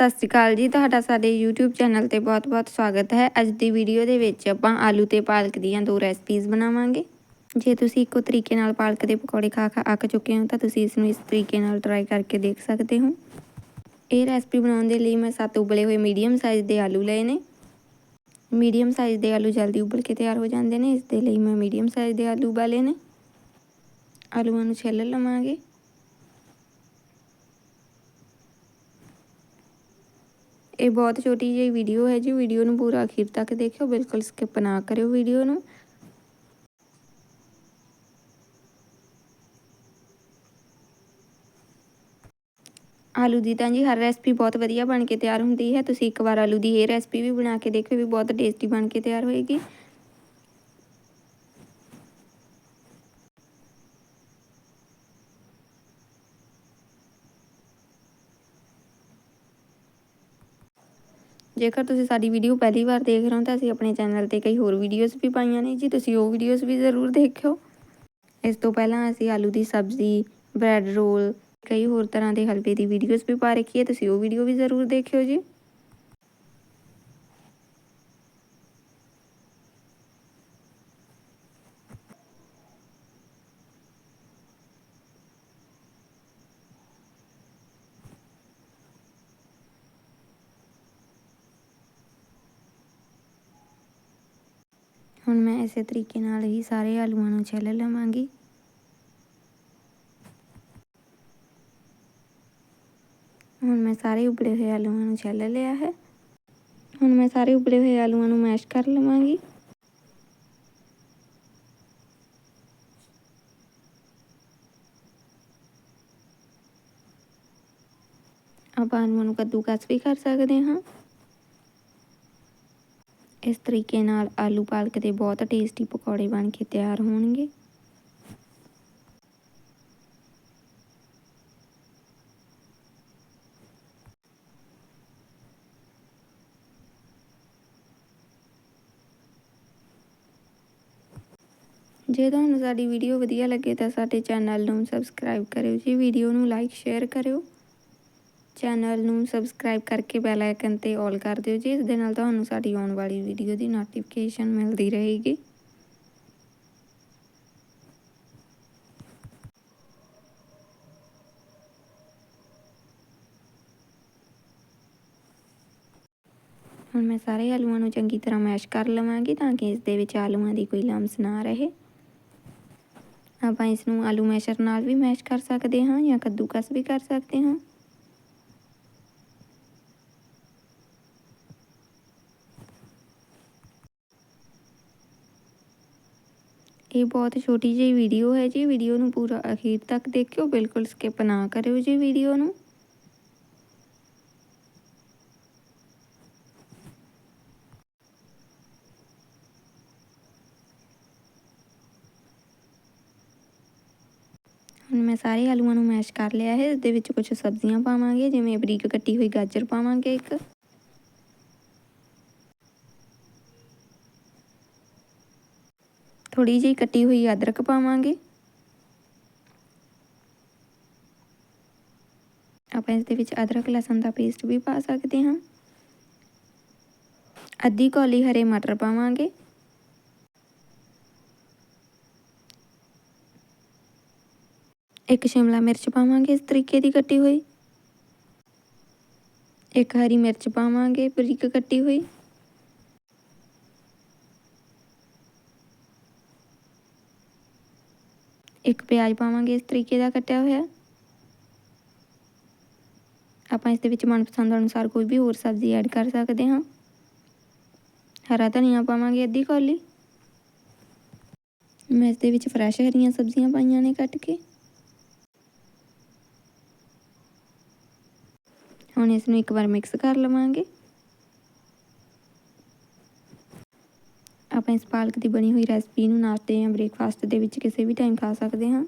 ਸਤਿ ਸ਼੍ਰੀ ਅਕਾਲ ਜੀ, ਤੁਹਾਡਾ ਸਾਡੇ YouTube ਚੈਨਲ ਤੇ ਬਹੁਤ-ਬਹੁਤ ਸਵਾਗਤ ਹੈ। ਅੱਜ ਦੀ ਵੀਡੀਓ ਦੇ ਵਿੱਚ ਆਪਾਂ ਆਲੂ ਤੇ ਪਾਲਕ ਦੀਆਂ ਦੋ ਰੈਸਪੀਜ਼ ਬਣਾਵਾਂਗੇ। ਜੇ ਤੁਸੀਂ ਇੱਕੋ ਤਰੀਕੇ ਨਾਲ ਪਾਲਕ ਦੇ ਪਕੌੜੇ ਖਾ ਖਾ ਅੱਕ ਚੁੱਕੇ ਹੋ, ਤਾਂ ਤੁਸੀਂ ਇਸ ਨੂੰ ਇਸ ਤਰੀਕੇ ਨਾਲ ਟਰਾਈ ਕਰਕੇ ਦੇਖ ਸਕਦੇ ਹੋ। ਇਹ ਰੈਸਪੀ ਬਣਾਉਣ ਦੇ ਲਈ ਮੈਂ ਸੱਤ ਉਬਲੇ ਹੋਏ ਮੀਡੀਅਮ ਸਾਈਜ਼ ਦੇ ਆਲੂ ਲਏ ਨੇ। ਮੀਡੀਅਮ ਸਾਈਜ਼ ਦੇ ਆਲੂ ਜਲਦੀ ਉਬਲ ਕੇ ਤਿਆਰ ਹੋ ਜਾਂਦੇ ਨੇ, ਇਸ ਦੇ ਲਈ ਮੈਂ ਮੀਡੀਅਮ ਸਾਈਜ਼ ਦੇ ਆਲੂ ਉਬਾਲੇ ਨੇ। ਆਲੂਆਂ ਨੂੰ ਛਿੱਲ ਲਵਾਂਗੇ। ਇਹ ਬਹੁਤ ਛੋਟੀ ਜਿਹੀ ਵੀਡੀਓ ਹੈ ਜੀ। ਵੀਡੀਓ ਨੂੰ ਪੂਰਾ ਅਖੀਰ ਤੱਕ ਦੇਖਿਓ। ਬਿਲਕੁਲ ਸਕਿਪ ਨਾ ਕਰਿਓ ਵੀਡੀਓ ਨੂੰ। ਆਲੂ ਦੀ ਤਾਂ ਜੀ ਹਰ ਰੈਸਪੀ ਬਹੁਤ ਵਧੀਆ ਬਣ ਕੇ ਤਿਆਰ ਹੁੰਦੀ ਹੈ। ਤੁਸੀਂ ਇੱਕ ਵਾਰ ਆਲੂ ਦੀ ਇਹ ਰੈਸਪੀ ਵੀ ਬਣਾ ਕੇ ਦੇਖਿਓ। ਵੀ ਬਹੁਤ ਟੇਸਟੀ ਬਣ ਕੇ ਤਿਆਰ ਹੋਏਗੀ। ਜੇਕਰ ਤੁਸੀਂ ਸਾਡੀ ਵੀਡੀਓ ਪਹਿਲੀ ਵਾਰ ਦੇਖ ਰਹੇ ਹੋ ਤਾਂ ਅਸੀਂ ਆਪਣੇ ਚੈਨਲ ਤੇ ਕਈ ਹੋਰ ਵੀਡੀਓਜ਼ ਵੀ ਪਾਈਆਂ ਨੇ ਜੀ। ਤੁਸੀਂ ਉਹ ਵੀਡੀਓਜ਼ ਵੀ ਜ਼ਰੂਰ ਦੇਖਿਓ। ਇਸ ਤੋਂ ਪਹਿਲਾਂ ਅਸੀਂ ਆਲੂ ਦੀ ਸਬਜ਼ੀ, ਬ੍ਰੈਡ ਰੋਲ, ਕਈ ਹੋਰ ਤਰ੍ਹਾਂ ਦੇ ਹਲਵੇ ਦੀ ਵੀਡੀਓਜ਼ ਵੀ ਪਾ ਰੱਖੀ ਹੈ। ਤੁਸੀਂ ਉਹ ਵੀਡੀਓ ਵੀ ਜ਼ਰੂਰ ਦੇਖਿਓ ਜੀ। ਹੁਣ ਮੈਂ ਇਸੇ ਤਰੀਕੇ ਨਾਲ ਹੀ ਸਾਰੇ ਆਲੂਆਂ ਨੂੰ ਛਿੱਲ ਲਵਾਂਗੀ। ਹੁਣ ਮੈਂ ਸਾਰੇ ਉਬਲੇ ਹੋਏ ਆਲੂਆਂ ਨੂੰ ਛਿੱਲ ਲਿਆ ਹੈ। ਹੁਣ ਮੈਂ ਸਾਰੇ ਉਬਲੇ ਹੋਏ ਆਲੂਆਂ ਨੂੰ ਮੈਸ਼ ਕਰ ਲਵਾਂਗੀ। ਆਪਾਂ ਆਲੂਆਂ ਨੂੰ ਕੱਦੂਕਸ ਵੀ ਕਰ ਸਕਦੇ ਹਾਂ। ਇਸ ਤਰੀਕੇ ਨਾਲ ਆਲੂ ਪਾਲਕ ਦੇ ਬਹੁਤ ਟੇਸਟੀ ਪਕੌੜੇ ਬਣ ਕੇ ਤਿਆਰ ਹੋਣਗੇ। ਜੇ ਤੁਹਾਨੂੰ ਸਾਡੀ ਵੀਡੀਓ ਵਧੀਆ ਲੱਗੇ ਤਾਂ ਸਾਡੇ ਚੈਨਲ ਨੂੰ ਸਬਸਕ੍ਰਾਈਬ ਕਰਿਓ, ਜੀ ਵੀਡੀਓ ਨੂੰ ਲਾਈਕ ਸ਼ੇਅਰ ਕਰਿਓ। ਚੈਨਲ ਨੂੰ ਸਬਸਕ੍ਰਾਈਬ ਕਰਕੇ ਬੈਲ ਆਈਕਨ ਤੇ ਆਲ ਕਰ ਦਿਓ ਜੀ। ਇਸ ਦੇ ਨਾਲ ਤੁਹਾਨੂੰ ਸਾਡੀ ਆਉਣ ਵਾਲੀ ਵੀਡੀਓ ਦੀ ਨੋਟੀਫਿਕੇਸ਼ਨ ਮਿਲਦੀ ਰਹੇਗੀ। ਹੁਣ ਮੈਂ ਸਾਰੇ ਆਲੂਆਂ ਨੂੰ ਚੰਗੀ ਤਰ੍ਹਾਂ ਮੈਸ਼ ਕਰ ਲਵਾਂਗੀ ਤਾਂ ਕਿ ਇਸ ਦੇ ਵਿੱਚ ਆਲੂਆਂ ਦੀ ਕੋਈ ਲਮਸ ਨਾ ਰਹੇ। ਆਪਾਂ ਇਸ ਨੂੰ ਆਲੂ ਮੈਸ਼ਰ ਨਾਲ ਵੀ ਮੈਸ਼ ਕਰ ਸਕਦੇ ਹਾਂ ਜਾਂ ਕੱਦੂਕਸ ਵੀ ਕਰ ਸਕਦੇ ਹਾਂ। ਇਹ ਬਹੁਤ ਛੋਟੀ ਜਿਹੀ ਵੀਡੀਓ ਹੈ ਜੀ। ਵੀਡੀਓ ਨੂੰ ਪੂਰਾ ਅਖੀਰ ਤੱਕ ਦੇਖਿਓ। ਬਿਲਕੁਲ ਸਕਿਪ ਨਾ ਕਰਿਓ ਜੀ ਵੀਡੀਓ ਨੂੰ। ਹੁਣ ਮੈਂ ਸਾਰੇ ਆਲੂਆਂ ਨੂੰ ਮੈਸ਼ ਕਰ ਲਿਆ ਹੈ। ਇਸ ਦੇ ਵਿੱਚ ਕੁਝ ਸਬਜ਼ੀਆਂ ਪਾਵਾਂਗੇ, ਜਿਵੇਂ ਬਰੀਕ ਕੱਟੀ ਹੋਈ ਗਾਜਰ ਪਾਵਾਂਗੇ ਇੱਕ। ਥੋੜੀ ਜਿਹੀ ਕੱਟੀ ਹੋਈ ਅਦਰਕ ਪਾਵਾਂਗੇ। ਆਪਾਂ ਇਸ ਦੇ ਵਿੱਚ ਅਦਰਕ, ਲਸਣ ਦਾ ਪੇਸਟ ਵੀ ਪਾ ਸਕਦੇ ਹਾਂ। ਅੱਧੀ ਕੌਲੀ ਹਰੇ ਮਟਰ ਪਾਵਾਂਗੇ। ਇੱਕ ਸ਼ਿਮਲਾ ਮਿਰਚ ਪਾਵਾਂਗੇ ਇਸ ਤਰੀਕੇ ਦੀ ਕੱਟੀ ਹੋਈ। ਇੱਕ ਹਰੀ ਮਿਰਚ ਪਾਵਾਂਗੇ ਬਰੀਕ ਕੱਟੀ ਹੋਈ। ਇੱਕ ਪਿਆਜ਼ ਪਾਵਾਂਗੇ ਇਸ ਤਰੀਕੇ ਦਾ ਕੱਟਿਆ ਹੋਇਆ। ਆਪਾਂ ਇਸ ਦੇ ਵਿੱਚ ਮਨਪਸੰਦ ਅਨੁਸਾਰ ਕੋਈ ਵੀ ਹੋਰ ਸਬਜ਼ੀ ਐਡ ਕਰ ਸਕਦੇ ਹਾਂ। ਹਰਾ ਧਨੀਆ ਪਾਵਾਂਗੇ ਅੱਧੀ ਕੌਲੀ। ਮੈਂ ਇਸ ਦੇ ਵਿੱਚ ਫਰੈਸ਼ ਹਰੀਆਂ ਸਬਜ਼ੀਆਂ ਪਾਈਆਂ ਨੇ ਕੱਟ ਕੇ। ਹੁਣ ਇਸ ਨੂੰ ਇੱਕ ਵਾਰ ਮਿਕਸ ਕਰ ਲਵਾਂਗੇ। ਆਪਾਂ ਇਸ ਪਾਲਕ ਦੀ ਬਣੀ ਹੋਈ ਰੈਸਪੀ ਨੂੰ ਨਾਸ਼ਤੇ ਜਾਂ ਬ੍ਰੇਕਫਾਸਟ ਦੇ ਵਿੱਚ ਕਿਸੇ ਵੀ ਟਾਈਮ ਖਾ ਸਕਦੇ ਹਾਂ।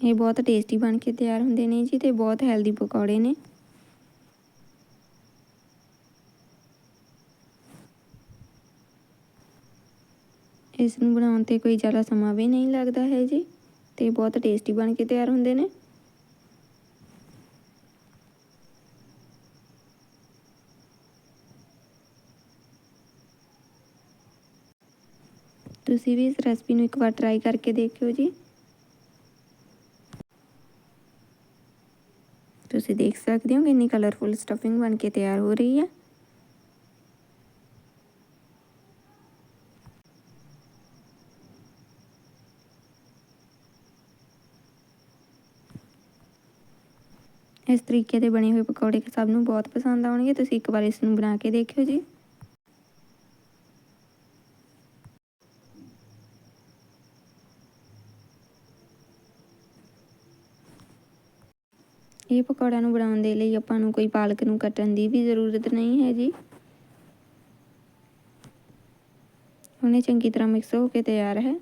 ਇਹ ਬਹੁਤ ਟੇਸਟੀ ਬਣ ਕੇ ਤਿਆਰ ਹੁੰਦੇ ਨੇ ਜੀ ਤੇ ਬਹੁਤ ਹੈਲਦੀ ਪਕੌੜੇ ਨੇ। ਇਸ ਨੂੰ ਬਣਾਉਣ ਤੇ ਕੋਈ ਜ਼ਿਆਦਾ ਸਮਾਂ ਵੀ ਨਹੀਂ ਲੱਗਦਾ ਹੈ ਜੀ। ਤੇ ਬਹੁਤ ਟੇਸਟੀ ਬਣ ਕੇ ਤਿਆਰ ਹੁੰਦੇ ਨੇ। ਤੁਸੀਂ ਵੀ ਇਸ ਰੈਸਪੀ ਨੂੰ ਇੱਕ ਵਾਰ ਟਰਾਈ ਕਰਕੇ ਦੇਖਿਓ ਜੀ। ਤੁਸੀਂ ਦੇਖ ਸਕਦੇ ਹੋ ਕਿੰਨੀ ਕਲਰਫੁਲ ਸਟਫਿੰਗ ਬਣ ਕੇ ਤਿਆਰ ਹੋ ਰਹੀ ਹੈ। ਇਸ ਤਰੀਕੇ ਦੇ ਬਣੇ ਹੋਏ ਪਕੌੜੇ ਸਭ ਨੂੰ ਬਹੁਤ ਪਸੰਦ ਆਉਣਗੇ। ਤੁਸੀਂ ਇੱਕ ਵਾਰ ਇਸ ਨੂੰ ਬਣਾ ਕੇ ਦੇਖਿਓ ਜੀ। ਇਹ ਪਕੌੜਿਆਂ ਨੂੰ ਬਣਾਉਣ ਦੇ ਲਈ ਆਪਾਂ ਨੂੰ ਕੋਈ ਪਾਲਕ ਨੂੰ ਕੱਟਣ ਦੀ ਵੀ ਜ਼ਰੂਰਤ ਨਹੀਂ ਹੈ ਜੀ। ਹੁਣ ਇਹ ਚੰਗੀ ਤਰ੍ਹਾਂ ਮਿਕਸ ਹੋ ਕੇ ਤਿਆਰ ਹੈ।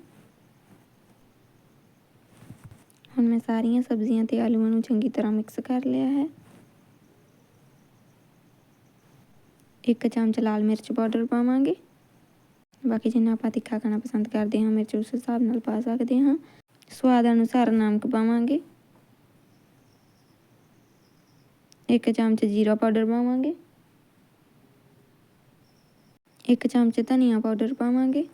ਹੁਣ ਮੈਂ ਸਾਰੀਆਂ ਸਬਜ਼ੀਆਂ ਤੇ ਆਲੂਆਂ ਨੂੰ ਚੰਗੀ ਤਰ੍ਹਾਂ ਮਿਕਸ ਕਰ ਲਿਆ ਹੈ। ਇੱਕ ਚਮਚ ਲਾਲ ਮਿਰਚ ਪਾਊਡਰ ਪਾਵਾਂਗੇ। ਬਾਕੀ ਜਿੰਨਾ ਆਪਾਂ ਤਿੱਖਾ ਖਾਣਾ ਪਸੰਦ ਕਰਦੇ ਹਾਂ, ਮਿਰਚ ਉਸ ਹਿਸਾਬ ਨਾਲ ਪਾ ਸਕਦੇ ਹਾਂ। ਸਵਾਦ ਅਨੁਸਾਰ ਨਮਕ ਪਾਵਾਂਗੇ। ਇੱਕ ਚਮਚ ਜੀਰਾ ਪਾਊਡਰ ਪਾਵਾਂਗੇ। ਇੱਕ ਚਮਚ ਧਨੀਆ ਪਾਊਡਰ ਪਾਵਾਂਗੇ।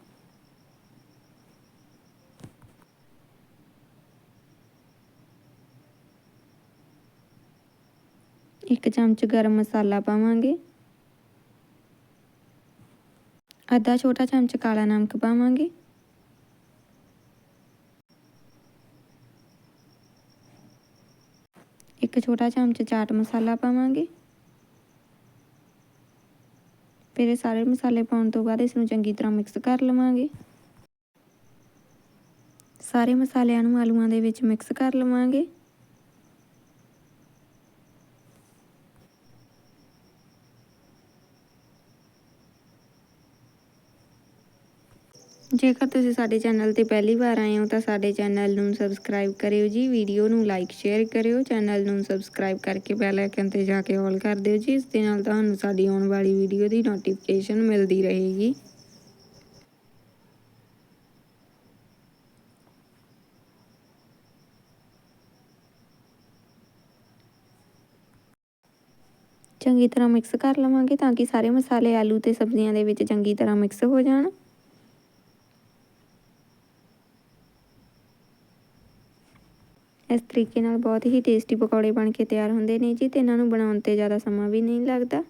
ਇੱਕ ਚਮਚ ਗਰਮ ਮਸਾਲਾ ਪਾਵਾਂਗੇ। ਅੱਧਾ ਛੋਟਾ ਚਮਚ ਕਾਲਾ ਨਮਕ ਪਾਵਾਂਗੇ। ਇੱਕ ਛੋਟਾ ਚਮਚ ਚਾਟ ਮਸਾਲਾ ਪਾਵਾਂਗੇ। ਫਿਰ ਇਹ ਸਾਰੇ ਮਸਾਲੇ ਪਾਉਣ ਤੋਂ ਬਾਅਦ ਇਸ ਨੂੰ ਚੰਗੀ ਤਰ੍ਹਾਂ ਮਿਕਸ ਕਰ ਲਵਾਂਗੇ। ਸਾਰੇ ਮਸਾਲਿਆਂ ਨੂੰ ਆਲੂਆਂ ਦੇ ਵਿੱਚ ਮਿਕਸ ਕਰ ਲਵਾਂਗੇ। ਜੇਕਰ ਤੁਸੀਂ ਸਾਡੇ ਚੈਨਲ ਤੇ ਪਹਿਲੀ ਵਾਰ ਆਏ ਹੋ ਤਾਂ ਸਾਡੇ ਚੈਨਲ ਨੂੰ ਸਬਸਕ੍ਰਾਈਬ ਕਰਿਓ ਜੀ, ਵੀਡੀਓ ਨੂੰ ਲਾਈਕ ਸ਼ੇਅਰ ਕਰਿਓ, ਚੈਨਲ ਨੂੰ ਸਬਸਕ੍ਰਾਈਬ ਕਰਕੇ ਬੈਲ ਆਈਕਨ ਤੇ ਜਾ ਕੇ ਆਲ ਕਰ ਦਿਓ ਜੀ, ਇਸ ਦੇ ਨਾਲ ਤੁਹਾਨੂੰ ਸਾਡੀ ਆਉਣ ਵਾਲੀ ਵੀਡੀਓ ਦੀ ਨੋਟੀਫਿਕੇਸ਼ਨ ਮਿਲਦੀ ਰਹੇਗੀ। ਚੰਗੀ ਤਰ੍ਹਾਂ ਮਿਕਸ ਕਰ ਲਵਾਂਗੇ ਤਾਂ ਕਿ ਸਾਰੇ ਮਸਾਲੇ ਆਲੂ ਤੇ ਸਬਜ਼ੀਆਂ ਦੇ ਵਿੱਚ ਚੰਗੀ ਤਰ੍ਹਾਂ ਮਿਕਸ ਹੋ ਜਾਣ। ਇਸ ਤਰੀਕੇ ਨਾਲ ਬਹੁਤ ਹੀ ਟੇਸਟੀ ਪਕੌੜੇ ਬਣ ਕੇ ਤਿਆਰ ਹੁੰਦੇ ਨੇ ਜੀ ਤੇ ਇਹਨਾਂ ਨੂੰ ਬਣਾਉਣ ਤੇ ਜ਼ਿਆਦਾ ਸਮਾਂ ਵੀ ਨਹੀਂ ਲੱਗਦਾ।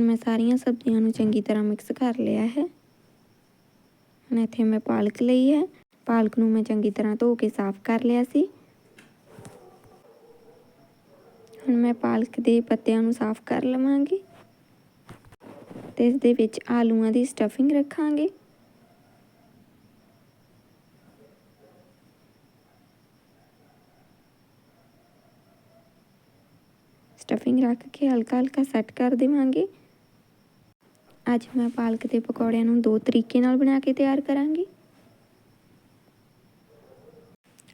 ਹੁਣ ਮੈਂ ਸਾਰੀਆਂ ਸਬਜ਼ੀਆਂ ਨੂੰ ਚੰਗੀ ਤਰ੍ਹਾਂ ਮਿਕਸ ਕਰ ਲਿਆ ਹੈ। ਹੁਣ ਇੱਥੇ ਮੈਂ ਪਾਲਕ ਲਈ ਹੈ। ਪਾਲਕ ਨੂੰ ਮੈਂ ਚੰਗੀ ਤਰ੍ਹਾਂ ਧੋ ਕੇ ਸਾਫ਼ ਕਰ ਲਿਆ ਸੀ। ਹੁਣ ਮੈਂ ਪਾਲਕ ਦੇ ਪੱਤਿਆਂ ਨੂੰ ਸਾਫ਼ ਕਰ ਲਵਾਂਗੀ ਤੇ ਇਸ ਦੇ ਵਿੱਚ ਆਲੂਆਂ ਦੀ ਸਟਫਿੰਗ ਰੱਖਾਂਗੇ। ਸਟਫਿੰਗ ਰੱਖ ਕੇ ਹਲਕਾ ਹਲਕਾ ਸੈੱਟ ਕਰ ਦੇਵਾਂਗੇ। ਅੱਜ ਮੈਂ ਪਾਲਕ ਦੇ ਪਕੌੜਿਆਂ ਨੂੰ ਦੋ ਤਰੀਕੇ ਨਾਲ ਬਣਾ ਕੇ ਤਿਆਰ ਕਰਾਂਗੀ।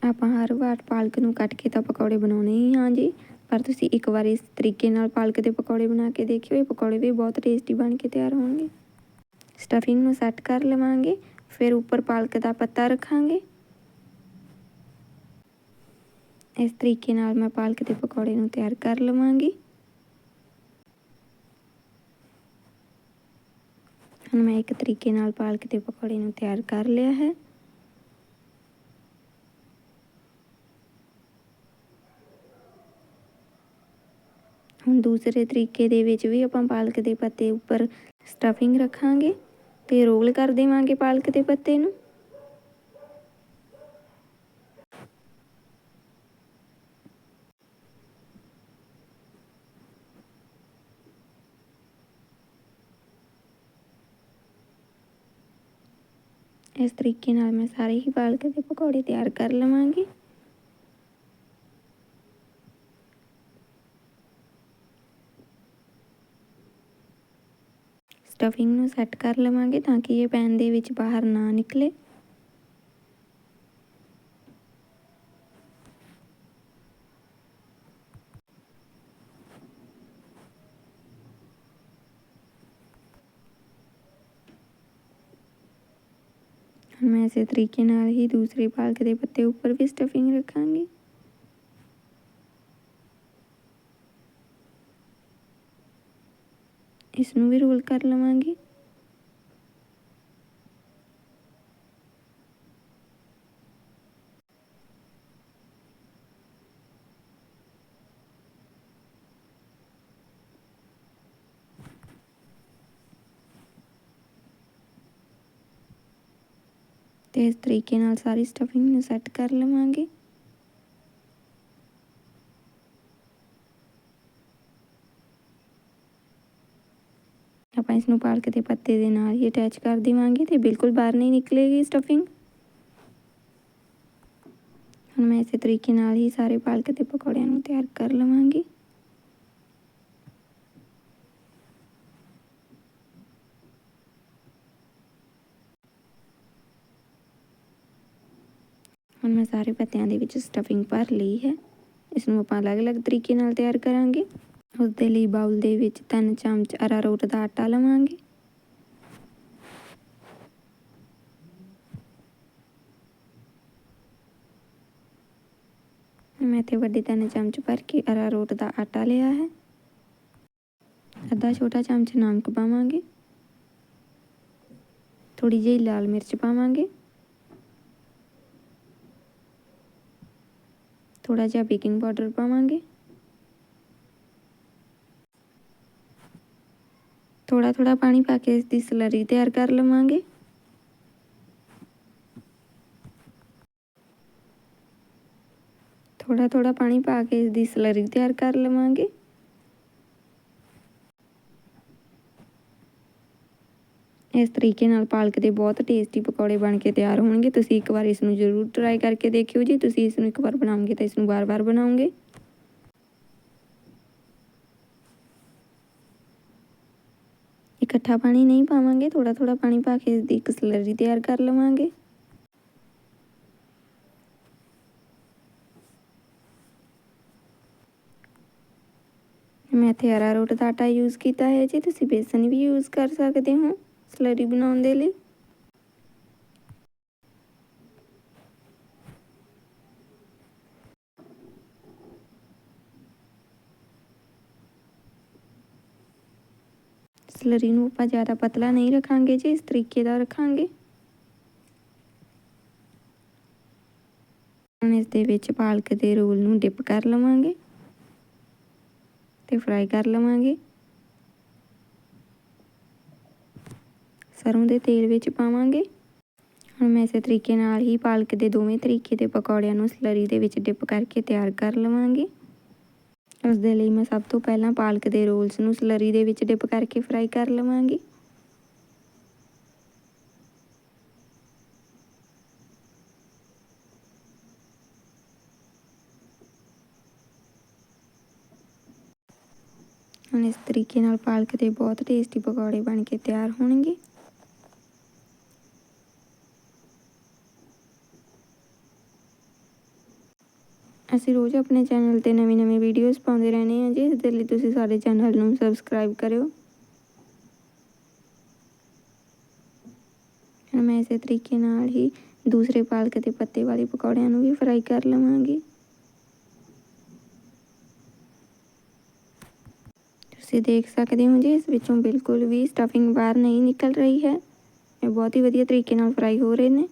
ਆਪਾਂ ਹਰ ਵਾਰ ਪਾਲਕ ਨੂੰ ਕੱਟ ਕੇ ਤਾਂ ਪਕੌੜੇ ਬਣਾਉਣੇ ਹੀ ਹਾਂ ਜੀ। ਪਰ ਤੁਸੀਂ ਇੱਕ ਵਾਰ ਇਸ ਤਰੀਕੇ ਨਾਲ ਪਾਲਕ ਦੇ ਪਕੌੜੇ ਬਣਾ ਕੇ ਦੇਖਿਓ, ਇਹ ਪਕੌੜੇ ਵੀ ਬਹੁਤ ਟੇਸਟੀ ਬਣ ਕੇ ਤਿਆਰ ਹੋਣਗੇ। ਸਟਫਿੰਗ ਨੂੰ ਸੈੱਟ ਕਰ ਲਵਾਂਗੇ, ਫਿਰ ਉੱਪਰ ਪਾਲਕ ਦਾ ਪੱਤਾ ਰੱਖਾਂਗੇ। ਇਸ ਤਰੀਕੇ ਨਾਲ ਮੈਂ ਪਾਲਕ ਦੇ ਪਕੌੜੇ ਨੂੰ ਤਿਆਰ ਕਰ ਲਵਾਂਗੀ। ਹੁਣ ਮੈਂ ਇੱਕ ਤਰੀਕੇ ਨਾਲ ਪਾਲਕ ਦੇ ਪਕੌੜੇ ਨੂੰ ਤਿਆਰ ਕਰ ਲਿਆ ਹੈ। ਹੁਣ ਦੂਸਰੇ ਤਰੀਕੇ ਦੇ ਵਿੱਚ ਵੀ ਆਪਾਂ ਪਾਲਕ ਦੇ ਪੱਤੇ ਉੱਪਰ ਸਟਫਿੰਗ ਰੱਖਾਂਗੇ ਤੇ ਰੋਲ ਕਰ ਦੇਵਾਂਗੇ ਪਾਲਕ ਦੇ ਪੱਤੇ ਨੂੰ। ਇਸ ਤਰੀਕੇ ਨਾਲ ਮੈਂ ਸਾਰੇ ਹੀ ਬਾਲਕ ਦੇ ਪਕੌੜੇ ਤਿਆਰ ਕਰ ਲਵਾਂਗੀ। ਸਟਫਿੰਗ ਨੂੰ ਸੈੱਟ ਕਰ ਲਵਾਂਗੇ ਤਾਂ ਕਿ ਇਹ ਪੈਨ ਦੇ ਵਿੱਚ ਬਾਹਰ ਨਾ ਨਿਕਲੇ। ਇਸੇ ਤਰੀਕੇ ਨਾਲ ਹੀ ਦੂਸਰੇ ਪਾਲਕ ਦੇ ਪੱਤੇ ਉੱਪਰ ਵੀ ਸਟਫਿੰਗ ਰੱਖਾਂਗੀ। ਇਸ ਨੂੰ ਵੀ ਰੋਲ ਕਰ ਲਵਾਂਗੀ। ਤੇ ਇਸ ਤਰੀਕੇ ਨਾਲ ਸਾਰੀ ਸਟਫਿੰਗ ਨੂੰ ਸੈੱਟ ਕਰ ਲਵਾਂਗੇ। ਆਪਾਂ ਇਸ ਨੂੰ ਪਾਲਕ ਦੇ ਪੱਤੇ ਦੇ ਨਾਲ ਹੀ ਅਟੈਚ ਕਰ ਦੇਵਾਂਗੇ ਤੇ ਬਿਲਕੁਲ ਬਾਹਰ ਨਹੀਂ ਨਿਕਲੇਗੀ ਸਟਫਿੰਗ ਹੁਣ ਮੈਂ ਇਸੇ ਤਰੀਕੇ ਨਾਲ ਹੀ ਸਾਰੇ ਪਾਲਕ ਦੇ ਪਕੌੜਿਆਂ ਨੂੰ ਤਿਆਰ ਕਰ ਲਵਾਂਗੀ ਹੁਣ ਮੈਂ ਸਾਰੇ ਪੱਤਿਆਂ ਦੇ ਵਿੱਚ ਸਟਫਿੰਗ ਭਰ ਲਈ ਹੈ। ਇਸ ਨੂੰ ਆਪਾਂ ਅਲੱਗ-ਅਲੱਗ ਤਰੀਕੇ ਨਾਲ ਤਿਆਰ ਕਰਾਂਗੇ। ਉਸ ਦੇ ਲਈ ਬਾਉਲ ਦੇ ਵਿੱਚ 3 ਚਮਚ ਅਰਾਰੋਟ ਦਾ ਆਟਾ ਲਵਾਂਗੇ। ਮੈਂ ਤੇ ਵੱਡੇ 3 ਚਮਚ ਭਰ ਕੇ ਅਰਾਰੋਟ ਦਾ ਆਟਾ ਲਿਆ ਹੈ। ਅੱਧਾ ਛੋਟਾ ਚਮਚ ਨਮਕ ਪਾਵਾਂਗੇ। ਥੋੜੀ ਜਿਹੀ ਲਾਲ ਮਿਰਚ ਪਾਵਾਂਗੇ। ਥੋੜਾ ਜਿਹਾ ਬੇਕਿੰਗ ਪਾਊਡਰ ਪਾਵਾਂਗੇ। ਥੋੜਾ ਥੋੜਾ ਪਾਣੀ ਪਾ ਕੇ ਇਸ ਦੀ ਸਲਰੀ ਤਿਆਰ ਕਰ ਲਵਾਂਗੇ। ਥੋੜਾ ਥੋੜਾ ਪਾਣੀ ਪਾ ਕੇ ਇਸ ਦੀ ਸਲਰੀ ਤਿਆਰ ਕਰ ਲਵਾਂਗੇ। ਇਸ ਤਰੀਕੇ ਨਾਲ ਪਾਲਕ ਦੇ ਬਹੁਤ ਟੇਸਟੀ ਪਕੌੜੇ ਬਣ ਕੇ ਤਿਆਰ ਹੋਣਗੇ। ਤੁਸੀਂ ਇੱਕ ਵਾਰ ਇਸ ਨੂੰ ਜ਼ਰੂਰ ਟਰਾਈ ਕਰਕੇ ਦੇਖਿਓ ਜੀ। ਤੁਸੀਂ ਇਸ ਨੂੰ ਇੱਕ ਵਾਰ ਬਣਾਓਗੇ ਤਾਂ ਇਸ ਨੂੰ ਵਾਰ-ਵਾਰ ਬਣਾਓਗੇ। ਇਕੱਠਾ ਪਾਣੀ ਨਹੀਂ ਪਾਵਾਂਗੇ। ਥੋੜਾ ਥੋੜਾ ਪਾਣੀ ਪਾ ਕੇ ਇਸ ਦੀ ਇੱਕ ਸਲਰੀ ਤਿਆਰ ਕਰ ਲਵਾਂਗੇ। ਮੈਂ ਇੱਥੇ ਅਰਾਰੋਟ ਦਾ ਆਟਾ ਯੂਜ਼ ਕੀਤਾ ਹੈ ਜੀ। ਤੁਸੀਂ ਬੇਸਨ ਵੀ ਯੂਜ਼ ਕਰ ਸਕਦੇ ਹੋ। ਸਲਰੀ ਬਣਾਉਣ ਦੇ ਲਈ। ਸਲਰੀ ਨੂੰ ਆਪਾਂ ਜ਼ਿਆਦਾ ਪਤਲਾ ਨਹੀਂ ਰੱਖਾਂਗੇ ਜੀ, ਇਸ ਤਰੀਕੇ ਦਾ ਰੱਖਾਂਗੇ। ਹੁਣ ਇਸ ਦੇ ਵਿੱਚ ਪਾਲਕ ਦੇ ਰੋਲ ਨੂੰ ਡਿਪ ਕਰ ਲਵਾਂਗੇ ਤੇ ਫਰਾਈ ਕਰ ਲਵਾਂਗੇ। ਸਰੋਂ ਦੇ ਤੇਲ ਵਿੱਚ ਪਾਵਾਂਗੇ। ਹੁਣ ਮੈਂ ਇਸੇ ਤਰੀਕੇ ਨਾਲ ਹੀ ਪਾਲਕ ਦੇ ਦੋਵੇਂ ਤਰੀਕੇ ਦੇ ਪਕੌੜਿਆਂ ਨੂੰ ਸਲਰੀ ਦੇ ਵਿੱਚ ਡਿਪ ਕਰਕੇ ਤਿਆਰ ਕਰ ਲਵਾਂਗੇ। ਉਸ ਦੇ ਲਈ ਮੈਂ ਸਭ ਤੋਂ ਪਹਿਲਾਂ ਪਾਲਕ ਦੇ ਰੋਲਸ ਨੂੰ ਸਲਰੀ ਦੇ ਵਿੱਚ ਡਿਪ ਕਰਕੇ ਫਰਾਈ ਕਰ ਲਵਾਂਗੀ। ਹੁਣ ਇਸ ਤਰੀਕੇ ਨਾਲ ਪਾਲਕ ਦੇ ਬਹੁਤ ਟੇਸਟੀ ਪਕੌੜੇ ਬਣ ਕੇ ਤਿਆਰ ਹੋਣਗੇ। ਅਸੀਂ ਰੋਜ਼ ਆਪਣੇ ਚੈਨਲ ਤੇ ਨਵੀਂ-ਨਵੀਂ ਵੀਡੀਓਜ਼ ਪਾਉਂਦੇ ਰਹਿੰਦੇ ਹਾਂ ਜੀ। ਇਸ ਦੇ ਲਈ ਤੁਸੀਂ ਸਾਡੇ ਚੈਨਲ ਨੂੰ ਸਬਸਕ੍ਰਾਈਬ ਕਰਿਓ। ਮੈਂ ਇਸੇ ਤਰੀਕੇ ਨਾਲ ਹੀ ਦੂਸਰੇ ਪਾਲਕ ਦੇ ਪੱਤੇ ਵਾਲੇ ਪਕੌੜਿਆਂ ਨੂੰ ਵੀ ਫਰਾਈ ਕਰ ਲਵਾਂਗੀ। ਤੁਸੀਂ ਦੇਖ ਸਕਦੇ ਹੋ ਜੀ, ਇਸ ਵਿੱਚੋਂ ਬਿਲਕੁਲ ਵੀ ਸਟਫਿੰਗ ਬਾਹਰ ਨਹੀਂ ਨਿਕਲ ਰਹੀ ਹੈ। ਇਹ ਬਹੁਤ ਹੀ ਵਧੀਆ ਤਰੀਕੇ ਨਾਲ ਫਰਾਈ ਹੋ ਰਹੇ ਨੇ।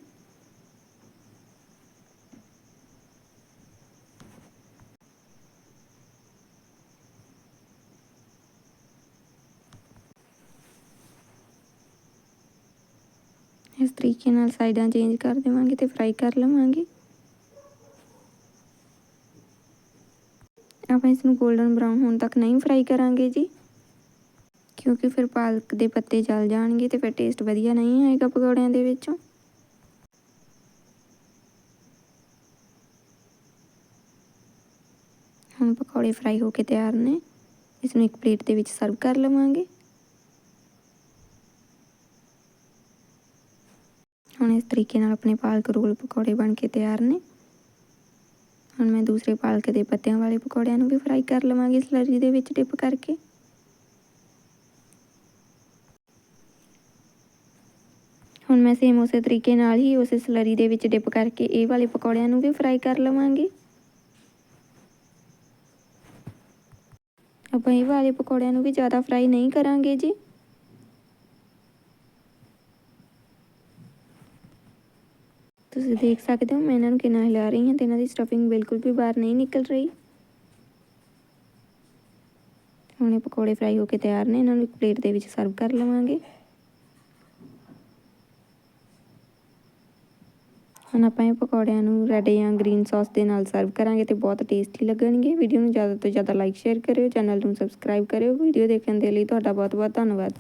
ਇਸ ਤਰੀਕੇ ਨਾਲ ਸਾਈਡਾਂ ਚੇਂਜ ਕਰ ਦੇਵਾਂਗੇ ਤੇ ਫਰਾਈ ਕਰ ਲਵਾਂਗੇ। ਆਪਾਂ ਇਸ ਨੂੰ 골ਡਨ ਬਰਾਊਨ ਹੋਣ ਤੱਕ ਨਹੀਂ ਫਰਾਈ ਕਰਾਂਗੇ ਜੀ। ਕਿਉਂਕਿ ਫਿਰ ਪਾਲਕ ਦੇ ਪੱਤੇ ਜਲ ਜਾਣਗੇ ਤੇ ਫਿਰ ਟੇਸਟ ਵਧੀਆ ਨਹੀਂ ਆਏਗਾ ਪਕੌੜਿਆਂ ਦੇ ਵਿੱਚੋਂ। ਹੁਣ ਪਕੌੜੇ ਫਰਾਈ ਹੋ ਕੇ ਤਿਆਰ ਨੇ। ਇਸ ਨੂੰ ਇੱਕ ਪਲੇਟ ਦੇ ਵਿੱਚ ਸਰਵ ਕਰ ਲਵਾਂਗੇ। ਹੁਣ ਇਸ ਤਰੀਕੇ ਨਾਲ ਆਪਣੇ ਪਾਲਕ ਰੋਲ ਪਕੌੜੇ ਬਣ ਕੇ ਤਿਆਰ ਨੇ। ਹੁਣ ਮੈਂ ਦੂਸਰੇ ਪਾਲਕ ਦੇ ਪੱਤਿਆਂ ਵਾਲੇ ਪਕੌੜਿਆਂ ਨੂੰ ਵੀ ਫਰਾਈ ਕਰ ਲਵਾਂਗੀ ਸਲਰੀ ਦੇ ਵਿੱਚ ਡਿਪ ਕਰਕੇ। ਹੁਣ ਮੈਂ ਸੇਮ ਉਸੇ ਤਰੀਕੇ ਨਾਲ ਹੀ ਉਸੇ ਸਲਰੀ ਦੇ ਵਿੱਚ ਡਿਪ ਕਰਕੇ ਇਹ ਵਾਲੇ ਪਕੌੜਿਆਂ ਨੂੰ ਵੀ ਫਰਾਈ ਕਰ ਲਵਾਂਗੀ। ਆਪਾਂ ਇਹ ਵਾਲੇ ਪਕੌੜਿਆਂ ਨੂੰ ਵੀ ਜ਼ਿਆਦਾ ਫਰਾਈ ਨਹੀਂ ਕਰਾਂਗੇ ਜੀ। ਤੁਸੀਂ ਦੇਖ ਸਕਦੇ ਹੋ, ਮੈਂ ਇਹਨਾਂ ਨੂੰ ਕਿੰਨਾ ਹਿਲਾ ਰਹੀ ਹਾਂ ਤੇ ਇਹਨਾਂ ਦੀ ਸਟਫਿੰਗ ਬਿਲਕੁਲ ਵੀ ਬਾਹਰ ਨਹੀਂ ਨਿਕਲ ਰਹੀ। ਹੁਣ ਇਹ ਪਕੌੜੇ ਫਰਾਈ ਹੋ ਕੇ ਤਿਆਰ ਨੇ, ਇਹਨਾਂ ਨੂੰ ਇੱਕ ਪਲੇਟ ਦੇ ਵਿੱਚ ਸਰਵ ਕਰ ਲਵਾਂਗੇ। ਹੁਣ ਆਪਾਂ ਇਹ ਪਕੌੜਿਆਂ ਨੂੰ ਰੈੱਡ ਜਾਂ ਗ੍ਰੀਨ ਸੌਸ ਦੇ ਨਾਲ ਸਰਵ ਕਰਾਂਗੇ ਤੇ ਬਹੁਤ ਟੇਸਟੀ ਲੱਗਣਗੇ। ਵੀਡੀਓ ਨੂੰ ਜ਼ਿਆਦਾ ਤੋਂ ਜ਼ਿਆਦਾ ਲਾਈਕ ਸ਼ੇਅਰ ਕਰਿਓ ਚੈਨਲ ਨੂੰ ਸਬਸਕ੍ਰਾਈਬ ਕਰਿਓ। ਵੀਡੀਓ ਦੇਖਣ ਦੇ ਲਈ ਤੁਹਾਡਾ ਬਹੁਤ ਬਹੁਤ ਧੰਨਵਾਦ।